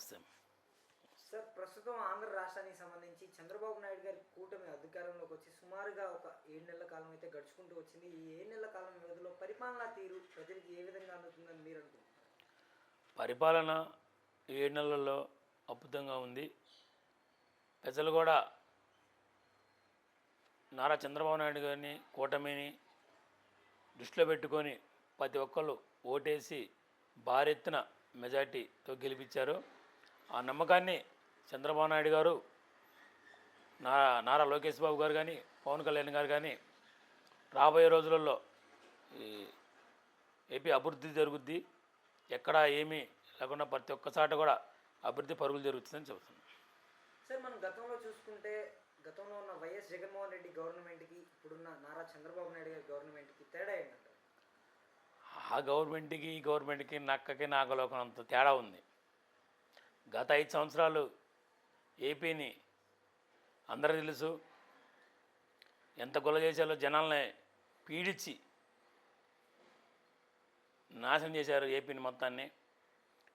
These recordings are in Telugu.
నమస్తే సార్ ప్రస్తుతం ఆంధ్ర రాష్ట్రానికి సంబంధించి చంద్రబాబు నాయుడు గారి కూటమి అధికారంలోకి వచ్చి సుమారుగా ఒక ఏడు నెలల కాలం అయితే గడుచుకుంటూ వచ్చింది. ఈ ఏడు నెలల కాలం వ్యవధిలో పరిపాలనా తీరు ప్రజలకు ఏ విధంగా అందుతుందని మీరు అనుకుంటున్నారు? పరిపాలన ఏడు నెలల్లో అద్భుతంగా ఉంది. ప్రజలు కూడా నారా చంద్రబాబు నాయుడు గారిని కూటమిని దృష్టిలో పెట్టుకొని ప్రతి ఒక్కళ్ళు ఓటేసి భారీ ఎత్తున మెజార్టీతో గెలిపించారు. ఆ నమ్మకాన్ని చంద్రబాబు నాయుడు గారు నా నారా లోకేష్ బాబు గారు కానీ పవన్ కళ్యాణ్ గారు కానీ రాబోయే రోజులలో ఈ ఏపీ అభివృద్ధి జరుగుద్ది ఎక్కడ ఏమీ లేకుండా ప్రతి ఒక్క చాట కూడా అభివృద్ధి పరుగులు జరుగుతుందని చెబుతున్నాను. సార్ మనం గతంలో చూసుకుంటే గతంలో ఉన్న వైఎస్ జగన్మోహన్ రెడ్డి గవర్నమెంట్కి ఇప్పుడున్న నారా చంద్రబాబు నాయుడు గారి గవర్నమెంట్కి తేడా ఏంటంటారు? ఆ గవర్నమెంట్కి ఈ గవర్నమెంట్కి నక్కకి నాగలోకం అంత తేడా ఉంది. గత ఐదు సంవత్సరాలు ఏపీని అందరూ తెలుసు ఎంత గొల్ల చేశారో జనాల్ని పీడించి నాశనం చేశారు ఏపీని మొత్తాన్ని.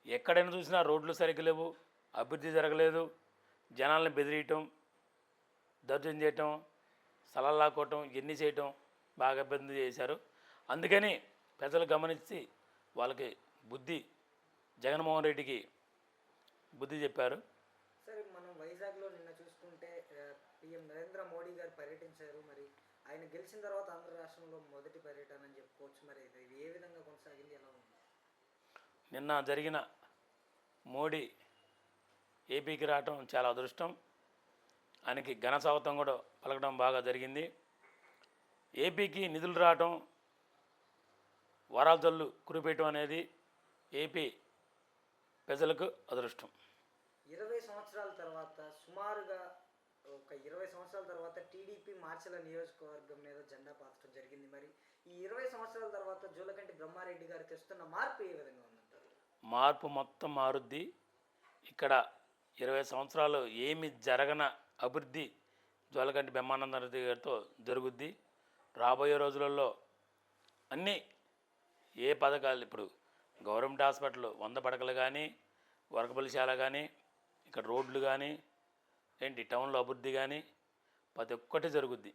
ఎక్కడైనా చూసినా రోడ్లు సరిగ్గా లేవు అభివృద్ధి జరగలేదు జనాల్ని బెదిరియటం దర్జన చేయటం స్థలాలు లాక్కోవటం ఇవన్నీ చేయటం బాగా ఇబ్బంది చేశారు. అందుకని ప్రజలు గమనించి వాళ్ళకి బుద్ధి జగన్మోహన్ రెడ్డికి బుద్ధి చెప్పారు? సార్ మనం వైజాగ్లో నిన్న చూసుకుంటే పిఎం నరేంద్ర మోడీ గారు పర్యటించారు. మరి ఆయన గెలిచిన తర్వాత ఆంధ్ర రాష్ట్రంలో మొదటి పర్యటన అని చెప్పుకోవచ్చు. మరి ఇది ఏ విధంగా కొనసాగింది? ఎలా ఉంది? నిన్న జరిగిన మోడీ ఏపీకి రావటం చాలా అదృష్టం. ఆయనకి ఘన స్వాగతం కూడా పలకడం బాగా జరిగింది. ఏపీకి నిధులు రావటం వరాల జల్లు కురిపేయటం అనేది ఏపీ ప్రజలకు అదృష్టం. ఇరవై సంవత్సరాల తర్వాత సుమారుగా ఒక ఇరవై సంవత్సరాల తర్వాత టీడీపీ మార్చల నియోజకవర్గం మీద జెండా పాతడం జరిగింది మరి. ఈ ఇరవై సంవత్సరాల తర్వాత జూలకంటి బ్రహ్మారెడ్డి గారు తెస్తున్న మార్పు ఏ విధంగా ఉందంటారు? మార్పు మొత్తం మారుద్ది. ఇక్కడ ఇరవై సంవత్సరాలు ఏమి జరగన అభివృద్ధి జోలకంటి బ్రహ్మానందరెడ్డి గారితో జరుగుద్ది. రాబోయే రోజులలో అన్నీ ఏ పథకాలు ఇప్పుడు గవర్నమెంట్ హాస్పిటల్ వంద పడకలు కానీ వరకపల్లిశాల కానీ ఇక్కడ రోడ్లు కానీ ఏంటి టౌన్లో అభివృద్ధి కానీ ప్రతి ఒక్కటి జరుగుద్ది.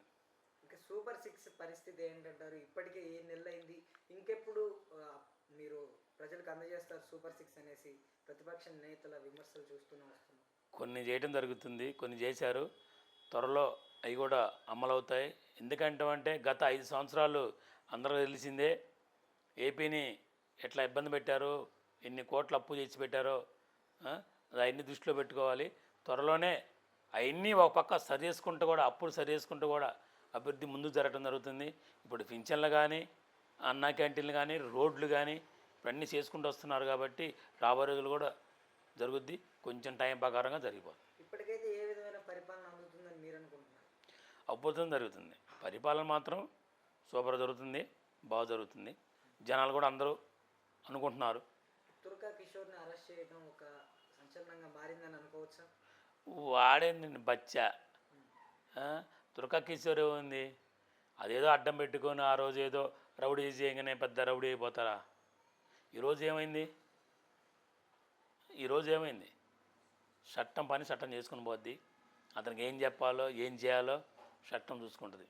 ఇంకా సూపర్ సిక్స్ పరిస్థితి ఏంటంటారు? ఇప్పటికే ఏ నెల అయింది ఇంకెప్పుడు మీరు ప్రజలకు అందజేస్తారు సూపర్ సిక్స్ అనేసి ప్రతిపక్ష నేతల విమర్శలు చూస్తూనే వస్తున్నాం. కొన్ని చేయడం జరుగుతుంది కొన్ని చేశారు. త్వరలో అవి కూడా అమలవుతాయి. ఎందుకంటే అంటే గత ఐదు సంవత్సరాలు అందరూ తెలిసిందే ఏపీని ఎట్లా ఇబ్బంది పెట్టారు ఎన్ని కోట్ల అప్పు చేసి పెట్టారో అవన్నీ దృష్టిలో పెట్టుకోవాలి. త్వరలోనే అవన్నీ ఒక పక్క సరి చేసుకుంటూ కూడా అప్పులు సరి చేసుకుంటూ కూడా అభివృద్ధి ముందు జరగడం జరుగుతుంది. ఇప్పుడు పింఛన్లు కానీ అన్నా క్యాంటీన్లు కానీ రోడ్లు కానీ అన్నీ చేసుకుంటూ వస్తున్నారు కాబట్టి రాబోయే రోజులు కూడా జరుగుద్ది. కొంచెం టైం ప్రకారంగా జరిగిపోతుంది ఇప్పటికైతే ఏ విధమైన పరిపాలన అందుతుందని మీరు అనుకుంటున్నారు? అద్భుతం జరుగుతుంది. పరిపాలన మాత్రం సూపర్ జరుగుతుంది బాగా జరుగుతుంది. జనాలు కూడా అందరూ అనుకుంటున్నారు. తుర్కా కిషోర్ని అరెస్ట్ చేయడం ఒక మారిందని అనుకోవచ్చా? వాడేందండి బచ్చ. ఆ? తుర్కా కిషోర్ ఏముంది అదేదో అడ్డం పెట్టుకొని ఆ రోజు ఏదో రౌడీ చేయగానే పెద్ద రౌడీ అయిపోతారా? ఈరోజు ఏమైంది? ఈరోజు ఏమైంది? చట్టం పని చట్టం చేసుకుని పోద్ది. అతనికి ఏం చెప్పాలో ఏం చేయాలో చట్టం చూసుకుంటుంది.